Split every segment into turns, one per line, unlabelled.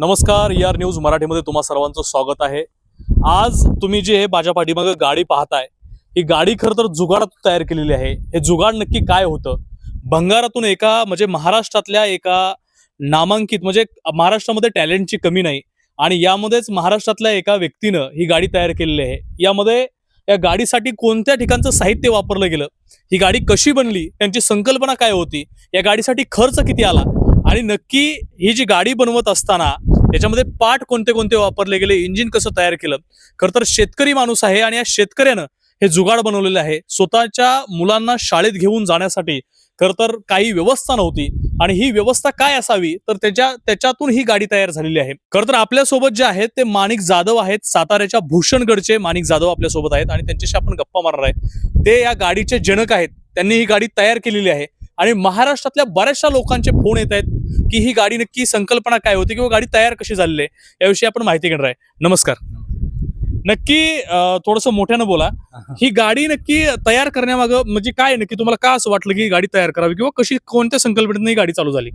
नमस्कार यार न्यूज मराठीमध्ये तुम्हा सर्वांचं स्वागत आहे. आज तुम्ही जे हे माझ्या पाठीमागे गाडी पाहताय ही गाडी खरं तर जुगाडात तयार केलेली आहे. हे जुगाड नक्की काय होतं? भंगारातून एका म्हणजे महाराष्ट्रातल्या एका नामांकित म्हणजे महाराष्ट्रामध्ये टॅलेंटची कमी नाही आणि यामध्येच महाराष्ट्रातल्या एका व्यक्तीनं ही गाडी तयार केलेली आहे. यामध्ये या गाडीसाठी कोणत्या ठिकाणचं साहित्य वापरलं गेलं? ही गाडी कशी बनली? त्यांची संकल्पना काय होती? या गाडीसाठी खर्च किती आला? आणि नक्की ही जी गाडी बनवत असताना याच्यामध्ये पार्ट कोणते कोणते वापरले गेले इंजिन कसं तयार केलं खरं तर शेतकरी माणूस आहे आणि या शेतकऱ्यानं हे जुगाड बनवलेलं आहे. स्वतःच्या मुलांना शाळेत घेऊन जाण्यासाठी खरं तर काही व्यवस्था नव्हती आणि ही व्यवस्था काय असावी तर त्याच्या त्याच्यातून ही गाडी तयार झालेली आहे. खरं तर आपल्यासोबत जे आहेत ते माणिक जाधव आहेत साताऱ्याच्या भूषणगडचे माणिक जाधव आपल्यासोबत आहेत आणि त्यांच्याशी आपण गप्पा मारणार आहे. ते या गाडीचे जनक आहेत त्यांनी ही गाडी तयार केलेली आहे. आणि महाराष्ट्रातल्या बऱ्याचशा लोकांचे फोन येत आहेत की ही गाडी नक्की संकल्पना काय होती किंवा गाडी तयार कशी झालेली आहे याविषयी आपण माहिती घेणार आहे. नमस्कार. नक्की थोडंसं मोठ्यानं बोला. ही गाडी नक्की तयार करण्यामागं म्हणजे काय नक्की तुम्हाला का असं वाटलं की ही गाडी तयार करावी किंवा कशी कोणत्या संकल्पनेतून ही गाडी चालू झाली?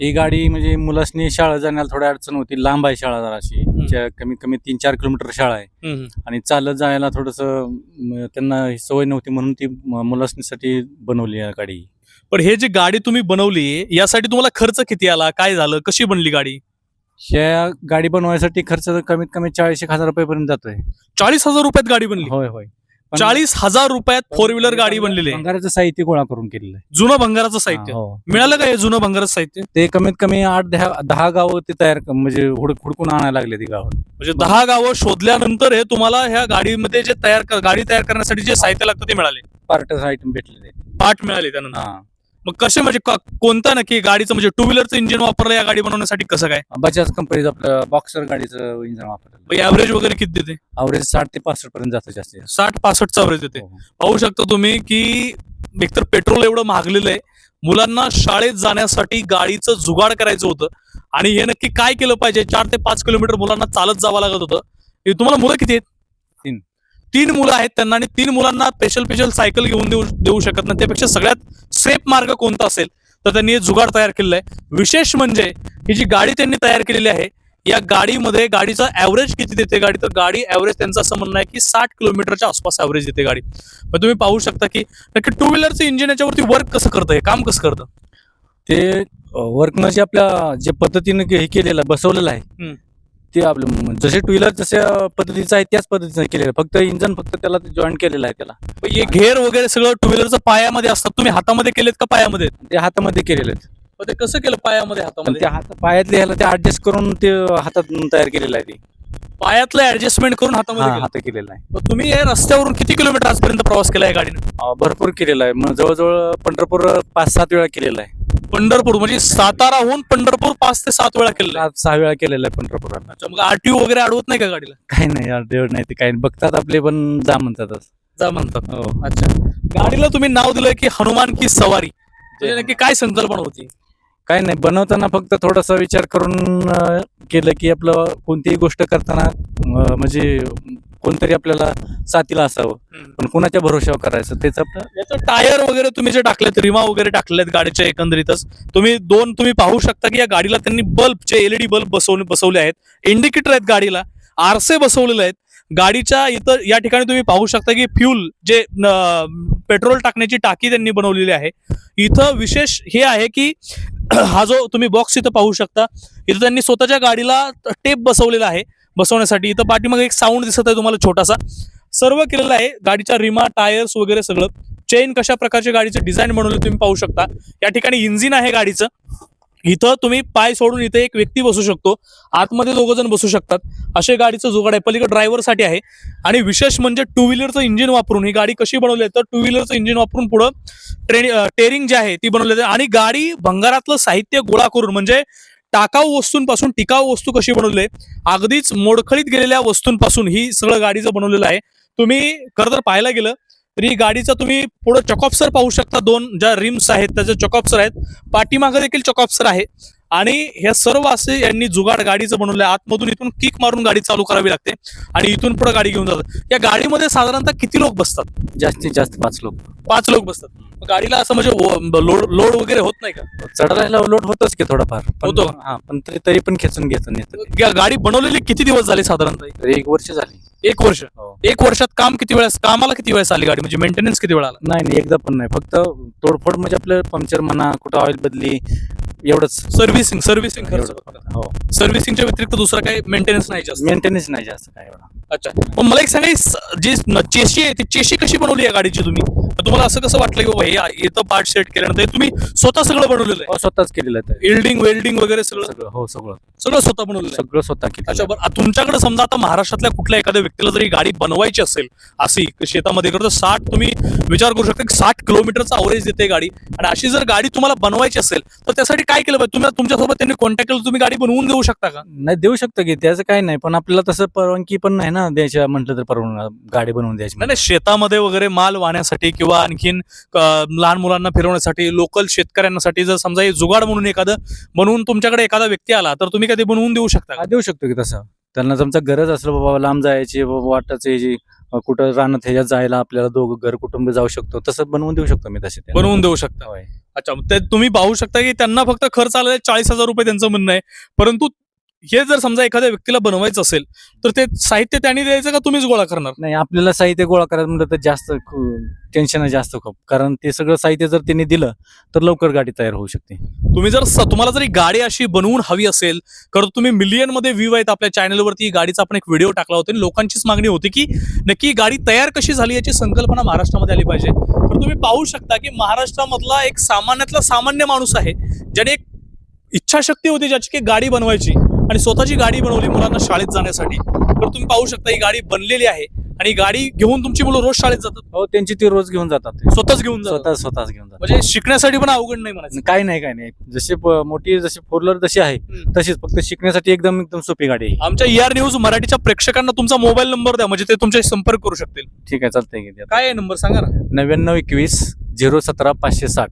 ही गाडी म्हणजे मुलासनी शाळा जाण्याला थोडी अडचण होती. लांब आहे शाळा जराशी. कमीत कमी तीन चार किलोमीटर शाळा आहे. आणि चालत जायला थोडस त्यांना सवय नव्हती म्हणून ती मुलासनीसाठी बनवली गाडी.
पण हे जी गाडी तुम्ही बनवली यासाठी तुम्हाला खर्च किती आला? काय झालं? कशी बनली गाडी?
ह्या गाडी बनवायसाठी खर्च तर कमीत कमी चाळीस एक हजार रुपयापर्यंत जातोय.
चाळीस हजार रुपयात गाडी बनली?
होय होय. पण-
चाळीस हजार रुपयात फोर व्हीलर गाडी बनलेली आहे.
भंगाराचं साहित्य गोळा करून केलेलं आहे.
जुनं भंगाराचं साहित्य.
हा, हो.
मिळालं का हे जुनं भंगाराचं साहित्य?
ते कमीत कमी आठ दहा दहा गावं ते तयार क- म्हणजे हुड- हुडकून आणायला लागले ती गावं.
म्हणजे दहा गावं शोधल्यानंतर हे तुम्हाला ह्या गाडीमध्ये जे तयार गाडी तयार करण्यासाठी जे साहित्य लागतं ते मिळाले.
पार्ट आयटम भेटलेले.
पार्ट मिळाले त्यानंतर.
हा.
मग कसे म्हणजे क- कोणता नक्की गाडीचं म्हणजे टू व्हीलरचं इंजिन वापरलं या गाडी बनवण्यासाठी कसं काय?
बजाज कंपनीचं आपलं बॉक्सर गाडीचं इंजन वापरलं.
ॲव्हरेज वगैरे किती देते?
अवरेज साठ ते पासष्ट पर्यंत जातं जास्तीत जास्त.
साठ पासष्टचा ॲव्हरेज देते.
हो, हो.
पाहू शकता तुम्ही की एकतर पेट्रोल एवढं महागलेलं आहे. मुलांना शाळेत जाण्यासाठी गाडीचं जुगाड करायचं होतं. आणि हे नक्की काय केलं पाहिजे? चार ते पाच किलोमीटर मुलांना चालत जावं लागत होतं. हे तुम्हाला मुलं किती आहेत?
तीन.
तीन मुलं आहेत त्यांना आणि तीन मुलांना स्पेशल स्पेशल सायकल घेऊन देऊ देऊ शकत नाही. त्यापेक्षा सगळ्यात सेफ मार्ग कोणता असेल तर त्यांनी हे जुगाड तयार केलेलं आहे. विशेष म्हणजे ही जी गाडी त्यांनी तयार केलेली आहे या गाडीमध्ये गाडीचा ॲव्हरेज किती देते गाडी? तर गाडी ॲव्हरेज त्यांचं असं म्हणणं आहे की साठ किलोमीटरच्या आसपास ॲव्हरेज देते गाडी. मग तुम्ही पाहू शकता की नक्की टू व्हीलरचं इंजिन याच्यावरती वर्क कसं करतं हे काम कसं करतं?
ते वर्कनं जे आपल्या जे पद्धतीनं हे केलेलं बसवलेलं आहे. ते आपलं जसे टू व्हीलर जशा पद्धतीचं आहे त्याच पद्धतीनं केलेलं आहे. फक्त इंजन फक्त त्याला जॉईन केलेलं आहे त्याला.
मग हे घेर वगैरे सगळं टू व्हीलरचं पायामध्ये असतात. तुम्ही हातामध्ये केलेत का पायामध्ये?
ते हातामध्ये केलेलं आहे.
मग ते कसं केलं पायामध्ये
पण
हातामध्ये?
ते हात पायातले ह्याला ते ऍडजस्ट करून ते हातात तयार केलेलं आहे ते.
पायातलं ऍडजस्टमेंट करून हातामध्ये केलं.
हात केलेलं आहे.
मग तुम्ही हे रस्त्यावरून किती किलोमीटर आजपर्यंत प्रवास केला या गाडीने?
अं, भरपूर केलेलं आहे. मग जवळजवळ पंढरपूर पाच सात वेळा केलेलं आहे.
पंढरपूर म्हणजे साताराहून पंढरपूर पाच ते सात वेळा केलं
सात सहा वेळा केलेलं आहे पंढरपुरात.
अच्छा मग आरटीओ वगैरे अडवत नाही का गाडीला?
काही नाही यार देव नाही ते काही नाही. बघतात आपले पण जा म्हणतातच
जा म्हणतात.
हो.
अच्छा. गाडीला तुम्ही नाव दिलंय की हनुमान की सवारी. म्हणजे नक्की काय संकल्पना होती?
काय नाही बनवताना फक्त थोडासा विचार करून अं, केलं की आपलं कोणतीही गोष्ट करताना अं, म्हणजे कोणतरी आपल्याला साथीला असावं. पण कुणाच्या भरोशावर करायचं? तेच आपलं
टायर वगैरे तुम्ही जे टाकलेत रिमा वगैरे टाकलेत गाडीच्या एकंदरीतच तुम्ही दोन तुम्ही पाहू शकता की या गाडीला त्यांनी बल्बचे एलईडी बल्ब बसवले बसवले आहेत इंडिकेटर आहेत गाडीला आरसे बसवलेले आहेत. गाडीच्या इथं या ठिकाणी तुम्ही पाहू शकता की फ्यूल जे पेट्रोल टाकण्याची टाकी त्यांनी बनवलेली आहे. इथं विशेष हे आहे की हा जो तुम्ही बॉक्स इथं पाहू शकता इथं त्यांनी स्वतःच्या गाडीला टेप बसवलेला आहे बसवण्यासाठी. इथं पाठीमागे एक साऊंड दिसत आहे तुम्हाला छोटासा. सर्व केलेलं आहे गाडीच्या रिमा टायर्स वगैरे सगळं. चेन कशा प्रकारचे गाडीचं डिझाईन बनवलं तुम्ही पाहू शकता. या ठिकाणी इंजिन आहे गाडीचं. इथं तुम्ही पाय सोडून इथे एक व्यक्ती बसू शकतो. आतमध्ये दोघ जण बसू शकतात. असे गाडीचं जुगाड आहे. पलीकडे ड्रायव्हरसाठी आहे. आणि विशेष म्हणजे टू व्हीलरचं इंजिन वापरून ही गाडी कशी बनवली आहे तर टू व्हीलरचं इंजिन वापरून पुढं ट्रेन टेरिंग जे आहे ती बनवली जाते. आणि गाडी भंगारातलं साहित्य गोळा करून म्हणजे टाकाऊ वस्तूंपासून टिकाऊ वस्तू कशी बनवली आहे अगदीच मोडखळीत गेलेल्या वस्तूंपासून ही सगळं गाडीचं बनवलेलं आहे. तुम्ही खरं तर पाहायला गेलं तर ही गाडीचा तुम्ही पुढे चॉकॉप्सर पाहू शकता. दोन ज्या रिम्स आहेत त्याचे चॉकॉप्सर आहेत पाठीमागे देखील चॉकॉप्सर आहे. आणि हे सर्व असे यांनी जुगाड गाडीचं बनवलं आहे आतमधून इथून किक मारून गाडी चालू करावी लागते आणि इथून पुढे गाडी घेऊन जातात. या गाडीमध्ये साधारणतः किती लोक बसतात?
जास्तीत जास्त पाच लोक.
पाच लोक बसतात. गाडीला असं म्हणजे लोड लोड वगैरे होत नाही का?
चढायला लोट होतच की थोडाफार.
होतो.
हा पण तरी तरी पण खेचून घेतो
गाडी बनवलेली किती दिवस झाले साधारणतः?
एक वर्ष झाली.
एक वर्ष.
हो.
एक वर्षात काम किती वेळेस कामाला किती वेळेस आली गाडी? म्हणजे मेंटेनन्स किती वेळा आला?
नाही नाही एकदा पण नाही. फक्त तोडफोड म्हणजे आपलं पंक्चर म्हणा कुठं ऑइल बदली एवढंच.
सर्व्हिसिंग सर्व्हिसिंग खर्च.
हो.
सर्व्हिसिंगच्या व्यतिरिक्त दुसरा काही मेंटेनन्स नाही जास्त?
मेंटेनन्स नाही जास्त काय एवढा.
अच्छा. मला एक सांगा ही जी न- चेशी आहे ती चेशी कशी बनवली आहे गाडीची तुम्ही? तुम्हाला असं कसं वाटलं की बाबा हे इथं पार्ट सेट केल्यानंतर हे तुम्ही स्वतः सगळं बनवलेलं
हो स्वतःच केलेलं आहे
आहे इल्डिंग वेल्डिंग वगैरे सगळं?
सगळं हो सगळं.
सगळं स्वतः बनवलेलं आहे.
सगळं स्वतः
अच्छा
केलं
बरं आ- तुमच्याकडे समजा आता महाराष्ट्रातल्या कुठल्या एखाद्या व्यक्तीला जरी गाडी बनवायची असेल अशी शेतामध्ये करतो. साठ तुम्ही विचार करू शकता की साठ किलोमीटरचा अवरेज देते गाडी. आणि अशी जर गाडी तुम्हाला बनवायची असेल तर त्यासाठी काय केलं पाहिजे? तुम्ही तुमच्यासोबत त्यांनी कॉन्टॅक्ट केलं तुम्ही गाडी बनवून देऊ शकता का?
नाही देऊ शकतो की त्याचं काही नाही. पण आपल्याला तसं परवानगी पण नाही ना द्यायच्या म्हटलं तर परवानगी गाडी बनवून द्यायची
नाही शेतामध्ये वगैरे माल वाहण्यासाठी किंवा आणखीन लहान मुलांना फिरवण्यासाठी लोकल शेतकऱ्यांसाठी जर समजा जुगाड म्हणून एखादं बनवून तुमच्याकडे एखादा व्यक्ती आला तर तुम्ही कधी बनवून देऊ शकता का?
देऊ शकतो की तसं. त्यांना जमचा गरज असलं बाबा लांब जायची बाबा वाटच अं, कुठं रानात ह्याच्यात जायला आपल्याला दोघं घर कुटुंब जाऊ शकतो तसं बनवून देऊ शकतो मी तसे.
बनवून देऊ शकता. अच्छा ते तुम्ही पाहू शकता की त्यांना फक्त खर्च आहे चाळीस हजार रुपये त्यांचं म्हणणं आहे परंतु हे जर समजा एखाद्या व्यक्तीला बनवायचं असेल तर ते साहित्य त्यांनी द्यायचं का तुम्हीच गोळा करणार?
नाही आपल्याला साहित्य गोळा करायचं म्हणलं तर जास्त टेन्शन आहे जास्त खूप. कारण ते सगळं साहित्य जर त्यांनी दिलं तर लवकर गाडी तयार होऊ शकते.
तुम्ही जर स- तुम्हाला जर ही गाडी अशी बनवून हवी असेल तर तुम्ही मिलियनमध्ये व्ह्यू आहेत आपल्या चॅनलवरती ही गाडीचा आपण एक व्हिडिओ टाकला होता आणि लोकांचीच मागणी होती की नक्की ही गाडी तयार कशी झाली याची संकल्पना महाराष्ट्रामध्ये आली पाहिजे. तर तुम्ही पाहू शकता की महाराष्ट्रामधला एक सामान्यातला सामान्य माणूस आहे ज्याने एक इच्छाशक्ती होती ज्याची की गाडी बनवायची. आणि स्वतःची गाडी बनवली मुलांना शाळेत जाण्यासाठी. तर तुम्ही पाहू शकता ही गाडी बनलेली आहे आणि गाडी घेऊन तुमची मुलं रोज शाळेत जातात?
हो त्यांची ती रोज घेऊन जातात.
स्वतःच घेऊन जातात?
स्वतः स्वतःच घेऊन जातात.
म्हणजे शिकण्यासाठी पण अवघड नाही म्हणायचं.
काय नाही काय नाही. जशी प- मोठी जशी फोर व्हीलर जशी आहे
हम्म.
तशीच. फक्त शिकण्यासाठी एकदम एकदम सोपी गाडी आहे
आमच्या ईआर न्यूज मराठीच्या प्रेक्षकांना तुमचा मोबाईल नंबर द्या म्हणजे ते तुमच्याशी संपर्क करू शकतील.
ठीक आहे चालतंय की
काय आहे नंबर सांगा ना.
नव्याण्णव एकवीस झिरो सतरा पाचशे साठ.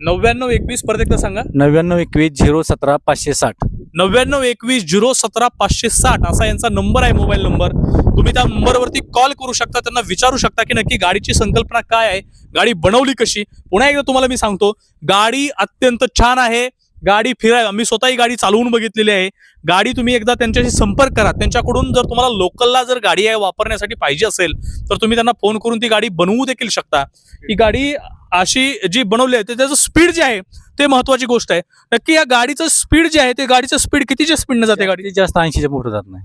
नव्याण्णव एकवीस परत एकदा सांगा.
नव्याण्णव एकवीस झिरो सतरा पाचशे साठ.
नव्याण्णव एकवीस झिरो सतरा पाचशे साठ असा यांचा नंबर आहे मोबाईल नंबर. तुम्ही त्या नंबरवरती कॉल करू शकता. त्यांना विचारू शकता की नक्की गाडीची संकल्पना काय आहे गाडी बनवली कशी? पुन्हा एकदा तुम्हाला मी सांगतो गाडी अत्यंत छान आहे. गाडी फिराय मी स्वतःही गाडी चालवून बघितलेली आहे. गाडी तुम्ही एकदा त्यांच्याशी संपर्क करा. त्यांच्याकडून जर तुम्हाला लोकलला जर गाडी आहे वापरण्यासाठी पाहिजे असेल तर तुम्ही त्यांना फोन करून ती गाडी बनवू देखील शकता. ही गाडी अशी जी बनवली आहे त्याचं स्पीड जे आहे ते महत्वाची गोष्ट आहे. नक्की या गाडीचं स्पीड जे आहे ते गाडीचं स्पीड कितीच्या स्पीडनं जाते? गाडी
जास्त ऐंशीच्या पुढे जात नाही.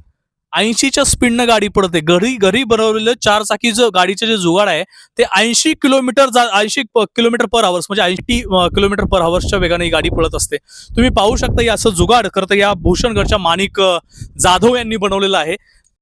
ऐंशीच्या स्पीडनं गाडी पडते. घरी घरी बनवलेलं चार चाकी जो गाडीचे जे जुगाड आहे ते ऐंशी किलोमीटर ऐंशी किलोमीटर पर आवर्स म्हणजे ऐंशी किलोमीटर पर आवर्सच्या वेगाने ही गाडी पळत असते. तुम्ही पाहू शकता या असं जुगाड करतं या भूषणगडच्या माणिक जाधव यांनी बनवलेलं आहे.